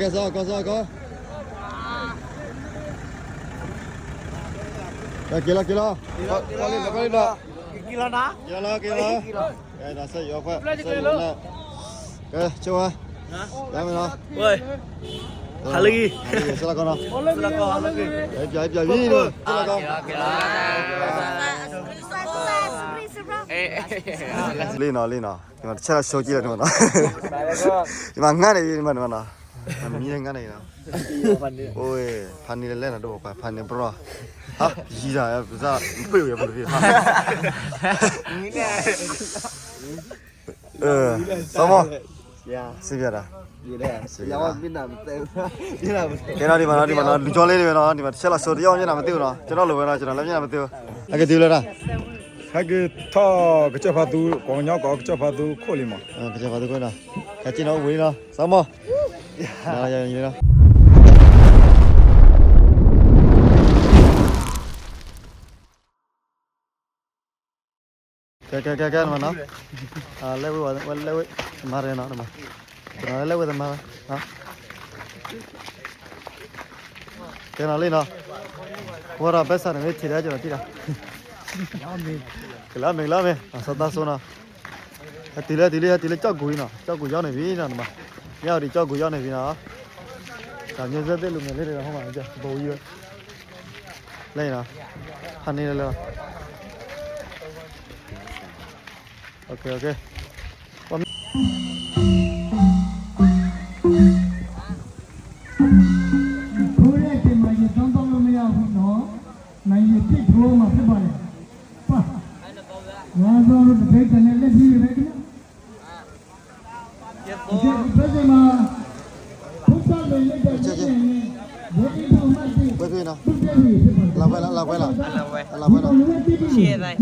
ကဲစောကောစောကောကဲကလာကလာကလာကလာကီလာနာကလာကလာကဲဒါဆက်ရောခွက်ဆက်ရောနဲ့ကဲချိုးဟာရမယ်နော်ဝေးဟာလီဆက်လာကောနော်စလကောဟာလီပြပြပြပြီနော်ဆက်လာကောကလာအေးလေးနော်လေးနော် အမီးနဲ့ငတ်နေတာโอ้ยพันนี่แหละนะโดกว่าพันนี่บรอฮะยีดาอ่ะซะเปิ้วเลยบ่พี่ฮะนี่แหละเออซอมอย่าสิပြတာဒီလေရောမင်းနာမသိဘူးဒီနာမသိဘူးဒီမှာဒီမှာလူကြောလေးတွေပဲနော်ဒီမှာတစ်ချက်လောက်ဆိုတယောက်မျက်နှာမသိဘူးနော်ကျွန်တော်လိုပဲနော်ကျွန်တော်လည်းမျက်နှာမသိဘူးအကတိလားလားဟာကေတာကချက်ဖတ်သူကောင်းညောက်ကချက်ဖတ်သူခို့လိမ့်မအဲကချက်ဖတ်သူခို့လားကချင်တော့ဝေးလားဆောင်းမ ရရရနော်ကဲကဲကဲကဲမနော်အာလဲဝဲဝဲလဲဝဲမာရနော်ဒီမှာကျွန်တော်လဲဝဲသမားနော်ကဲနော်လေးနော်ဘောရဘက်ဆန်နဲ့ထီရကျွန်တော်တိတာကလာမင်လာမေအစသားဆိုနော်အတီလေတီလေတီလေကြောက်ကိုကြီးနော်ကြောက်ကိုရောက်နေပြီနော်ဒီမှာ ရောက်ဒီကြောက်ကိုရောက်နေပြီနော်ဒါမျိုးစက်တဲ့လူငယ်လေးတွေဟောမှာကြာဘိုးကြီးလဲနော်ဟန် ဗျာ။ဒီဘက်မှာဘုရားလည်းလက်တဲ့ချက်ချင်းဘယ်ဒီတော့မှသိ Wait, wait, no. ဘုရားကြီးဖြစ်ပါလေ La abuela, la abuela. အလဝဲ La abuela. ရှေ့တိုင်း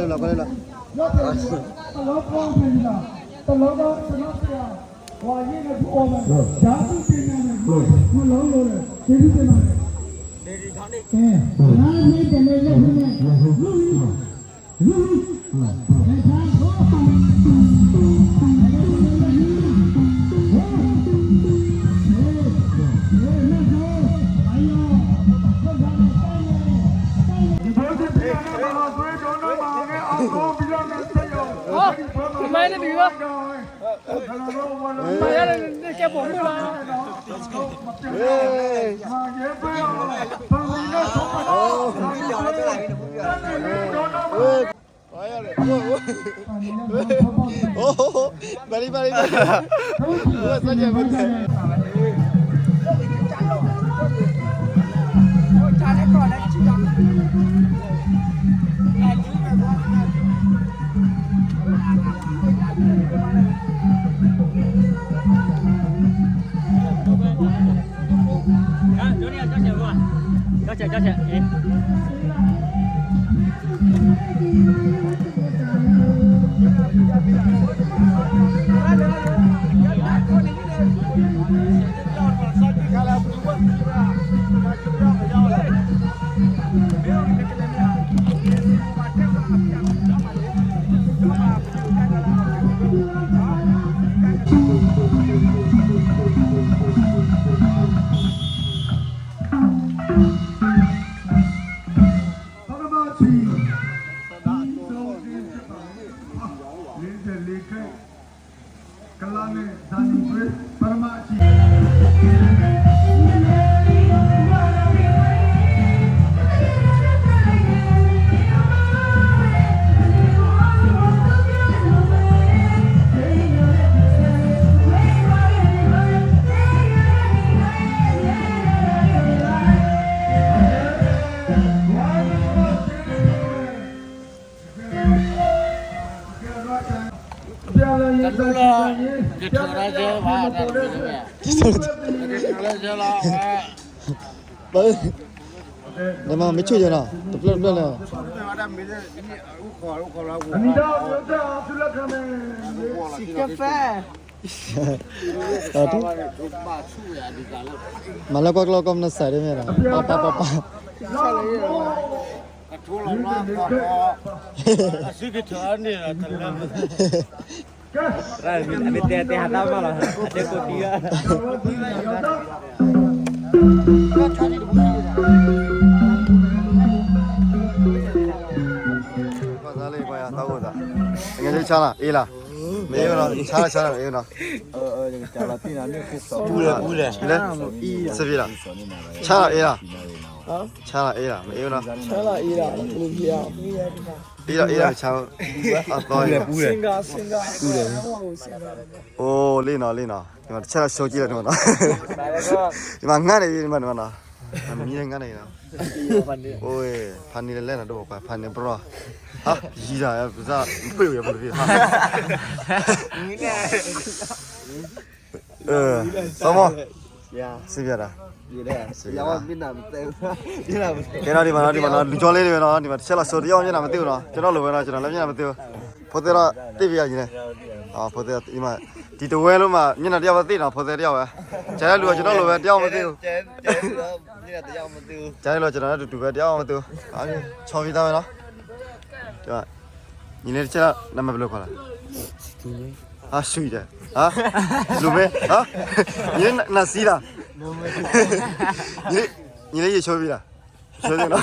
es la, cuál es la? တလောကောင်းပြီလားတလောကောင်းကျွန်တော်ဆရာဝါ ओ बड़ी बड़ी सच है बंद है Cho chị, cho chị, cho chị. တလူလားဒီထော်ရကျဲပါတာဘာလဲမမချွကြလားတပလက်ပလက်လဲအမိတော်ပြောကြအောင်သူလ က်ခံမယ်ကဖဲဟာတူမလာကောကလောကမနဆိုင်ရမြလားပါပါပါပါအဲ့ဒီတဲတဲဟာတာမလားတဲ့ကိုတီးရဘာသာလေးပါရတော့ဟုတ်တာငယ်လေးချားလား အေးလားမေးရောချားလားချားလားအေးနော် ပူတယ်ပူတယ် ဒီလေစပြေလားချားလားအေးလားချားလားအေးလားမအေးနော် ဆလာအေးတာဘယ်လိုပြရ အေးလားအေးလားချားအတော့ရ ပူတယ် စင်ကာစင်ကာပူတယ် အိုးလေးနော်လေးနော်ဒီမှာတစ်ချက်ရှော့ကြည့်လိုက်တော့နော် ဒါလည်းက ဒီမှာငတ်နေပြီဒီမှာဒီမှာနော်အမြင်ငတ်နေနော် ဖန်နေ โอ้ยพันนี่แหละนะတော့ကွာพันนี่ bro ဟာကြီးတာရပါစားဖွေရပါလို့ဟာ နီးနေ เออสมอ ရာ စိပြတာ ဒီလေရောင်းပြနာမတဲဒီလားမတဲကဲတော့ဒီမှာနော်ဒီမှာနော်လူကြောလေးတွေပဲနော်ဒီမှာတစ်ချက်လောက်ဆိုတယောက်မျက်နှာမသိဘူးနော်ကျွန်တော်လိုပဲနော်ကျွန်တော်လည်းမျက်နှာမသိဘူးဖိုသေးတော့သိပြရကြီးနေအာဖိုသေးဒီမှာဒီတဝဲလုံးမှာမျက်နှာတယောက်ပဲသိတော့ဖိုသေးတယောက်ပဲကျန်တဲ့လူကကျွန်တော်လိုပဲတယောက်မသိဘူးကျဲကျဲတော့ဒီကတရားမသိဘူးကျန်တဲ့လူကကျွန်တော်နဲ့တူတူပဲတယောက်မသိဘူးအားကြီးချော်ပြီးသားပဲနော်ဒီမှာညီလေးတစ်ချက်နံပါတ်ဘယ်လိုခေါ်လဲဟာရှူတယ်ဟာလူမဲဟာညီနာစီလား ညီညီလေးရေချိုးပြီလားချိုးတယ်နော်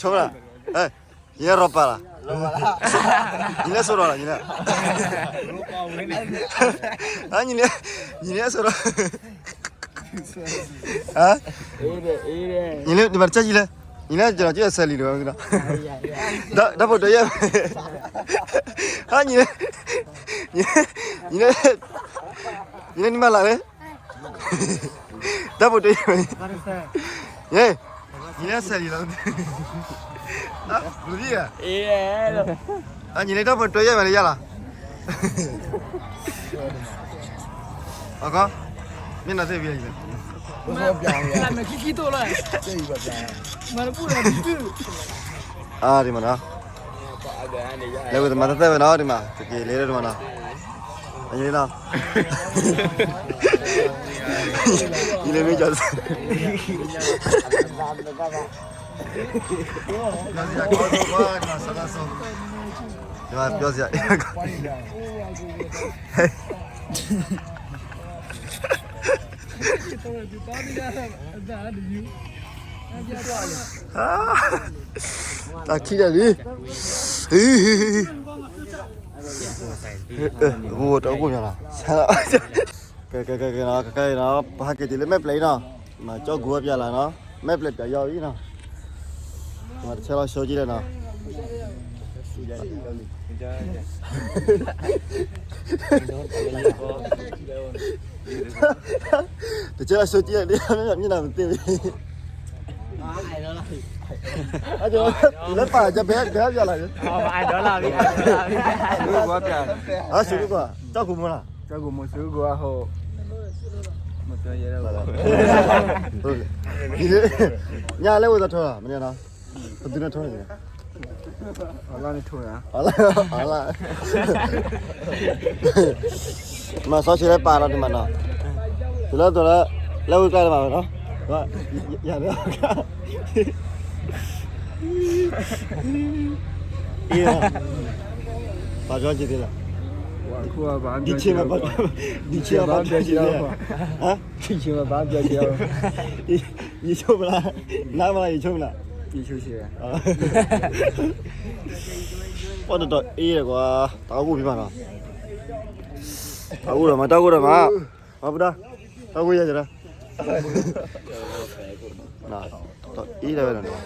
ချိုးလားအဲညီရောပါလားညီလေးဆိုတော့လားညီလေးဟာညီလေးညီလေးဆိုတော့ဟာအေးတယ်အေးတယ်ညီလေးဒီမှာချက်ကြီးလဲညီလေးကျွန်တော်ကြည့်ရဆယ်လီလို့ပြောနော်ဒါဒါဖို့တည်းရဟာညီလေးညီလေး ညီလေးညီမလာလေဒါဖို့တည်းရယေညီလေးဆယ်လီလို့အာလူကြီးอ่ะအေးတယ်လို့အာညီလေးတော့ဖို့တည်းရမယ်ရလားအကောမျက်နှာသိပ်ပြရည်ပဲလာမခီခီတော့လားမရပူလာဒီတူအာဒီမှာနော်လေဝတ်မှာတက်ပဲနော်ဒီမှာတကယ်လေးတော့ဒီမှာနော် အရင်တော့ဒီလေးမေးကြစပြောစရာကောတော့ဘာက ဆလာဆုံးဒီမှာပြောစရာတာခိတယ်လေဟေးဟိုတော့ကိုရလားဆရာကဲကဲကဲကဲနော်ကဲနော်ဘာကဲဒီလေမဲ့ပလေးနော်မကြောက်ကူပြလာနော်မဲ့ပလေးပြရောက်ပြီနော်ဒီမှာတစ်ချက်တော့ရှော့ကြည့်လိုက်နော်တကြရှော့ကြည့်လိုက်လေမျက်နှာမသိဘူးအဲ့တော့လား အဲ့တော့လက်ပါကြဘဲဘဲပြလာလေဟောအဲ့တော့လားပြီအဲ့တော့လားပြီလူကပြဟာရှိကွာကြောက်ကူမလားကျောက်ကိုမဆူကွာဟိုမပြောရတော့ဟုတ်လေဒီလေညာလဲဝတ်ထောတာမင်းနော်ဘယ်သူနဲ့ထောနေလဲအလားနေထုံးရဟာလာဟာလာမဆောချင်ပါတော့ဒီမှာနော်ဒီလိုတော့လဲဝတ်ကြရမှာနော်ဟာရရတယ် အေးဘာကြောကြည့်တယ်လားခုကဘာဒီချင်းမှာဘာဒီချင်းမှာဘာပြောကြည့်လဲဟမ်ဒီချင်းမှာဘာပြောကြရအောင်ရေချိုးမလားနားမလားရေချိုးမလားဒီချိုးရှိရဟောတော့အေးရကွာတောက်ဖို့ပြပါလားတောက်ဖို့တော့မတောက်ဖို့တော့မဟာဗုဒ္ဓတောက်ဖို့ရကြလားနာ တော့အေးတယ်ပဲနော်ဒီနေ့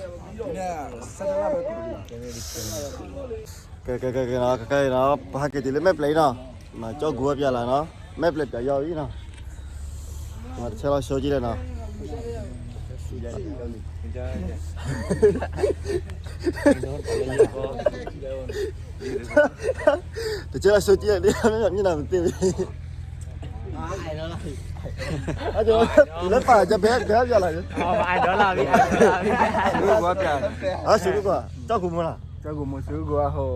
ဆက်လာပဲကိုကဲကဲကဲကဲနော်ကဲနော်ဘာကဲဒီလေမဲ့ပလေးနော်မကြောက်ကူပြလာနော်မဲ့ပလေးပြရောက်ပြီနော်ဒီမှာတစ်ချက်တော့ရှော့ကြည့်လိုက်နော်တကြရှော့ကြည့်လိုက်လေမျက်နှာမသိဘူးအဲ့ ကျော်လက်ပါကြဘဲဘဲပြလာလေအော်အိုင်ဒေါ်လာပြီအိုင်ဒေါ်လာပြီလူကပြန်အဲ့ရှိကွာကြောက်ကူမလားကျကူမစုကဟို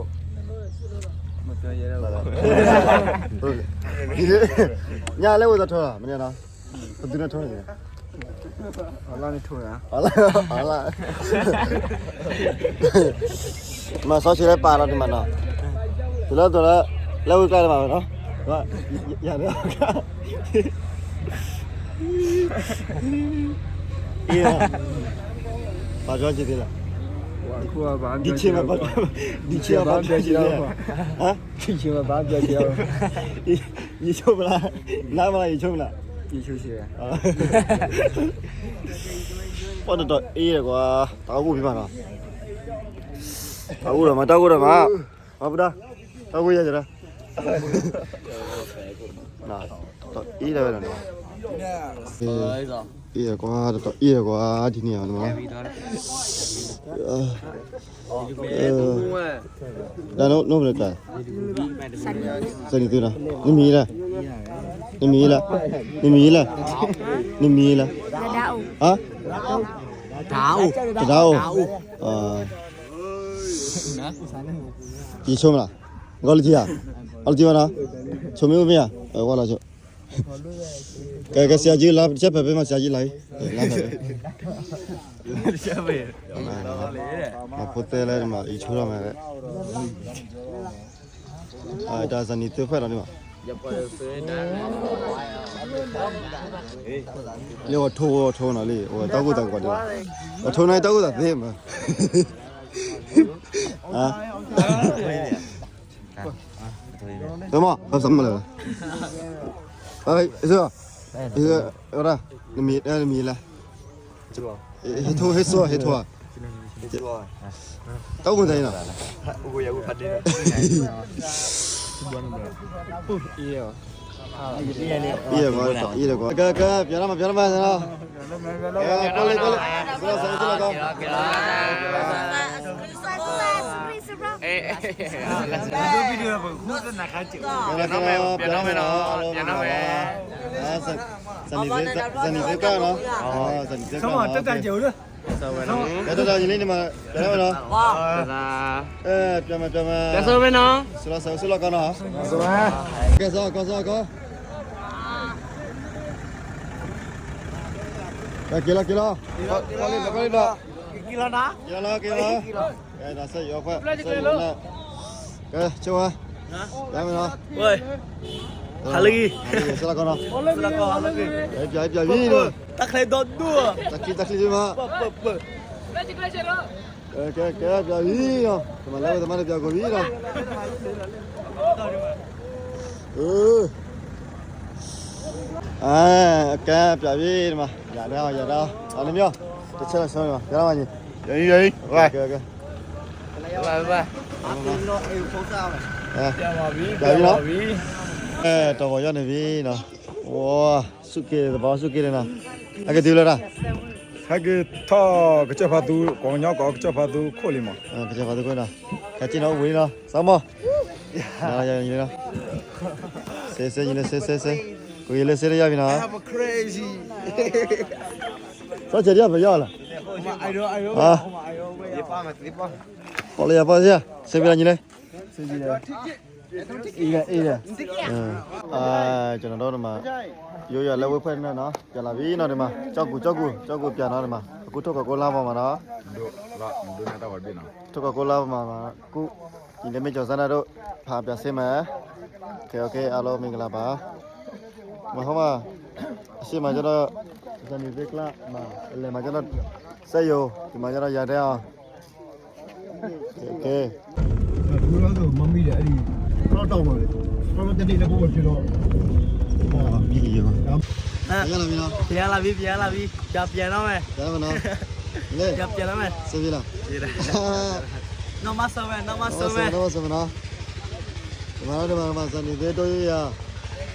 မပြောရတော့ဟုတ်ဒီညာလဲဝတ်ထောတာမင်းနော်ဘယ်သူနဲ့ထောနေလဲအလားနေထိုးရဟာလာဟာလာမဆောချင်ပါလာဒီမှာနော်ဒီလိုတော့လဲဝတ်ကြရမှာနော်ဟာရတယ် အေးဘာကြောကြည့်သေးလားခုကဘာဒီချင်းမှာဘာဒီချင်းမှာဘာပြောကြည့်လဲဟမ်ဒီချင်းမှာဘာပြောကြရအောင်ရေချုံမလားနားမလားရေချုံမလားဒီချိုးရှိရပေါ်တော့အေးရကွာတောက်ဖို့ပြပါလားတောက်ဖို့တော့မတောက်ဖို့တော့မဘာဘူးလားတောက်ဖို့ရကြလားနာတော့အေးတယ်ပဲနော် အေးရကွာတော့အေးရကွာဒီနေ့အောင်နော်အဲဒါတော့နိုးမလဲတာစနေတူလားနမီလားနမီလားနမီလားနမီလားဟာဒါအိုတဒါအိုအာဒီချုံမလားငေါ်လကြီးอ่ะအော်လကြီးမလားချုံမျိုးမရဟောလာချုံ ကဲကဆရာကြီးလာချက်ပဲပဲမဆရာကြီးလာလာပါလေချက်ပဲလာလေမဖို့တယ်လည်းမအချိုးရမယ်လေအာဒါဇနီတွေ့ဖက်တော့ဒီမှာရပါစေနာလေထိုးထိုးနော်လေဟိုတောက်ကိုတောက်ကိုတော့ထိုးနိုင်တောက်ကိုတော့သိမှာဟာတမဘာစမလဲ ơi dưa dưa ở đây mì đây là mì là hết thua hết xua hết thua tao cũng thấy nào Iya, gua ada. Iya, gua. Oke, oke, biar lama, biar lama, sana. Ya, boleh, boleh. Silakan, silakan. ကွာအေးကွာကကပြန်လာမပြန်လာမနော်အဲပေါ်လေပေါ်လေဆောဆောဆောကောအေးဒီဗီဒီယိုကိုခုနကခါချစ်ပြန်လာမယ်ပြန်လာမယ်နော်ပြန်လာမယ်အဲစစနီစစနီစကနော်အော်စနီစကဆောနော်င်းတက်တက်ကြလို့ဆောပဲနော်ကဲတော့ညီလေးဒီမှာပြန်လာမယ်နော်ဒါအဲပြန်မပြန် မကဆောပဲနော်ဆောဆောဆောကောနော်ဆိုပါကဲဆောကောဆောကောကဲကလာကလာပေါ်လေပေါ်လေတော့ကီလာနာကလာကလာအဲဒါဆက်ရောခွက်ဆက်ရောနဲ့ကဲချောဟာပြန်မယ်နော်ဝေးဟာလီဆောကောနော်စလာကောဟာလီအဲပြပြပြီ နော်တက်ခဲတော့ဒူတက်ကီတက်စီဒီမှာပပပကဲကဲကဲပြပြီနော်ဒီမှာလည်းဒီမှာလည်းပြကုန်ပြီနော်အေးအဲကဲပြပြီဒီမှာရတော့ရတော့အားလုံးမျိုးတစ်ချက်ဆောင်းပါရပါညီရင်းရင်းဝိုင်ကဲကဲဘာဘာအဲပြန်ပါပြီပြပြီနော်အဲတော့ရနေပြီနော်ဝါစုကေဘာစုကေနော်အကဒီလာဟကထောကချက်ဖတ်သူကောင်းညောက်ကောကချက်ဖတ်သူခိုလိမအဲကြပါတော့ကွနော်ကချင်တော့ဝေးနော်စောင်းမနာရရင်နော်ဆဲဆဲရင်ဆဲဆဲဆဲကိုရလေဆဲရပြီနော် crazy စောချရပါရလား I don't I don't ဟာ I don't ဒီပါမဒီပါ ပေါ်လေပါစရာဆေးပြလာညီလေ စီကြီးလေအေးရအေးရ အာကျွန်တော်တို့ဒီမှာရိုးရလက်ဝဲဖွဲ့နေနော်ပြန်လာပြီနော်ဒီမှာကြောက်ကူကြောက်ကူကြောက်ကူပြန်တော့ဒီမှာအခုထုတ်ကကိုလာပါမှာနော် တို့လာဒုနာတော့ပြီနော် ထုတ်ကကိုလာပါမှာအခုဒီလက်မကျော်စနာတို့ဖာပြစင်းမယ်โอเคโอเคအားလုံးမင်္ဂလာပါမဟုတ်ပါအရှိမကျွန်တော်ဇနီးဘက်ကလာမလည်းမကျွန်တော်ဆက်ရောဒီမှာကျွန်တော်ရတဲ့အောင် ကဲဒီလိုဆိုမမီးတယ်အဲ့ဒီတော့တောက်ပါလေတော့တတိလည်းပုံမဖြစ်တော့ဟာပြီးပြီရောအဲ့ရလာပြီနော်ပြန်လာပြီပြန်လာပြီကြာပြန်တော့မယ်ဒါမနော်လေကြာပြန်လာမယ်စေပြီလားစေလားနော်မဆောပဲနော်မဆောပဲနော်ဆောပဲနော်ဒီမှာတော့ဒီမှာစနေသေးတော့ရ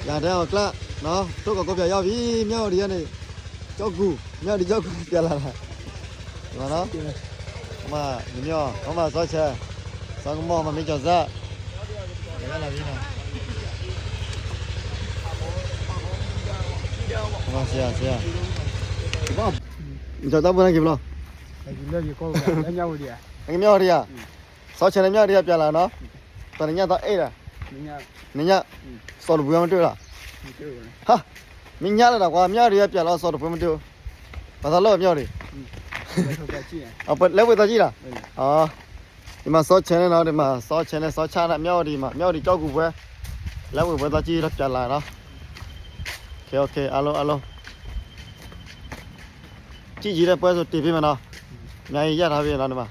လာတဲ့ကလပ်နော်တို့ကကောပြရောက်ပြီမြောက်ဒီကနေကြောက်ကူမြောက်ဒီကြောက်ကူပြန်လာတာဒီမှာနော် မမညောမမဆောချာဆောကမောမမင်းကြောက်စားရလာပြီနော်ဟောဆရာဆရာဘာကြောက်တော့ဘယ်နဲ့ကြည့်မလို့ဒီလက်ကြီးကောက်တယ်ညောက်ရည်အငမြောက်တည်းဆောက်ချင်တဲ့မြောက်တည်းပြန်လာနော်တရညတော့အဲ့ဒါမင်းကနင်ညစော်လို့ဘယ်မတွေ့လားမတွေ့ဘူးဟာ အပလက်ဝဲတော့ကြည့်လားအော်ဒီမှာစောချင်နေတော့ဒီမှာစောချင်နေစောချတဲ့မြောက်တည်းမှာမြောက်တည်းကြောက်ကူပဲလက်ဝဲပဲတော့ကြည့်တော့ပြန်လာနော်โอเคโอเคအားလုံးအားလုံးကြည့်ကြည့်တဲ့ပွဲဆိုတည်ပြမယ်နော်အများကြီးရထားပြီနော်ဒီမှာ